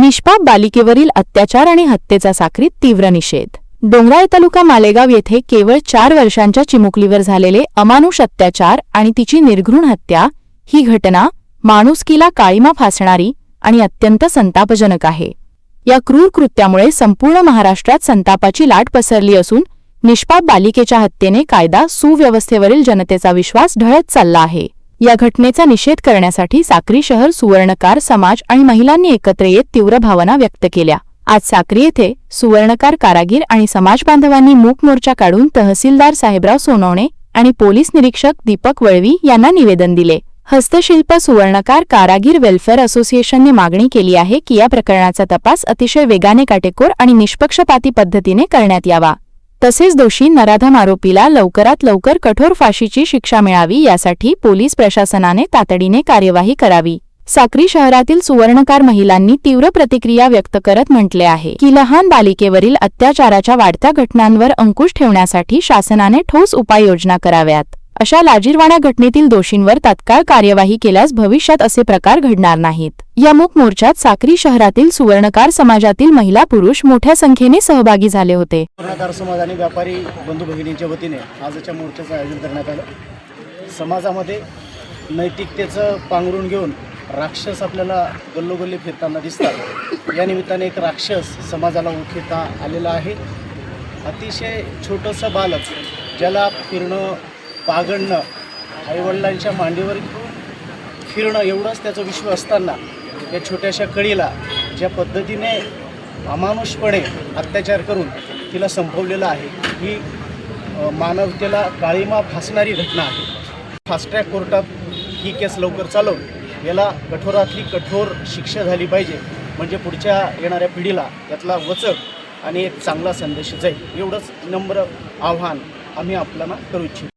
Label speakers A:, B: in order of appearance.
A: निष्पाप बालिकेवरील अत्याचार आणि हत्येचा साखरीत तीव्र निषेध. डोंगराळ तालुका मालेगाव येथे केवळ चार वर्षांच्या चिमुकलीवर झालेले अमानुष अत्याचार आणि तिची निर्घृण हत्या ही घटना माणुसकीला काळीमा फासणारी आणि अत्यंत संतापजनक आहे. या क्रूर कृत्यामुळे संपूर्ण महाराष्ट्रात संतापाची लाट पसरली असून निष्पाप बालिकेच्या हत्येने कायदा सुव्यवस्थेवरील जनतेचा विश्वास ढळत चालला आहे. या घटनेचा निषेध करण्यासाठी साक्री शहर सुवर्णकार समाज आणि महिलांनी एकत्र येत तीव्र भावना व्यक्त केल्या. आज साक्री येथे सुवर्णकार कारागीर आणि समाज बांधवांनी मूक मोर्चा काढून तहसीलदार साहेबराव सोनवणे आणि पोलीस निरीक्षक दीपक वळवी यांना निवेदन दिले. हस्तशिल्प सुवर्णकार कारागीर वेल्फेअर असोसिएशनने मागणी केली आहे की या प्रकरणाचा तपास अतिशय वेगाने काटेकोर आणि निष्पक्षपाती पद्धतीने करण्यात यावा. तसेच दोषी नराधम आरोपीला लवकरात लवकर कठोर फाशीची शिक्षा मिळावी यासाठी पोलीस प्रशासनाने तातडीने कार्यवाही करावी. साक्री शहरातील सुवर्णकार महिलांनी तीव्र प्रतिक्रिया व्यक्त करत म्हटले आहे की लहान बालिकेवरील अत्याचाराच्या वाढत्या घटनांवर अंकुश ठेवण्यासाठी शासनाने ठोस उपाययोजना कराव्यात. अशा लाजीरवाण्या घटनेतील दोषींवर तात्काळ कार्यवाही केल्यास भविष्यात असे प्रकार घडणार नाहीत. या मूक मोर्चात साक्री शहरातील सुवर्णकार समाजातील महिला पुरुष मोठ्या संख्येने सहभागी झाले होते.
B: पूर्णकार समाज आणि व्यापारी बंधू भगिनींच्या वतीने आजच्या मोर्चाचं आयोजन करण्यात आलं. समाजामध्ये नैतिकतेचं पांघरून घेऊन राक्षस आपल्याला गल्लोगल्ली फिरताना दिसतात. या निमित्ताने एक राक्षस समाजाला ओळखीता आलेला आहे. अतिशय छोटंसं बालक ज्याला फिरणं पागडणं आईवडिलांच्या मांडीवर फिरणं एवढंच त्याचं विश्व असताना या छोट्याशा कळीला ज्या पद्धतीने अमानुषपणे अत्याचार करून तिला संपवलेलं आहे ही मानवतेला काळीमा फासणारी घटना आहे. फास्ट्रॅक कोर्टात ही केस लवकर चालवून याला कठोरातली कठोर शिक्षा झाली पाहिजे म्हणजे पुढच्या येणाऱ्या पिढीला यातला वचक आणि एक चांगला संदेश जाईल. एवढंच नम्र आव्हान आम्ही आपल्याला करू इच्छितो.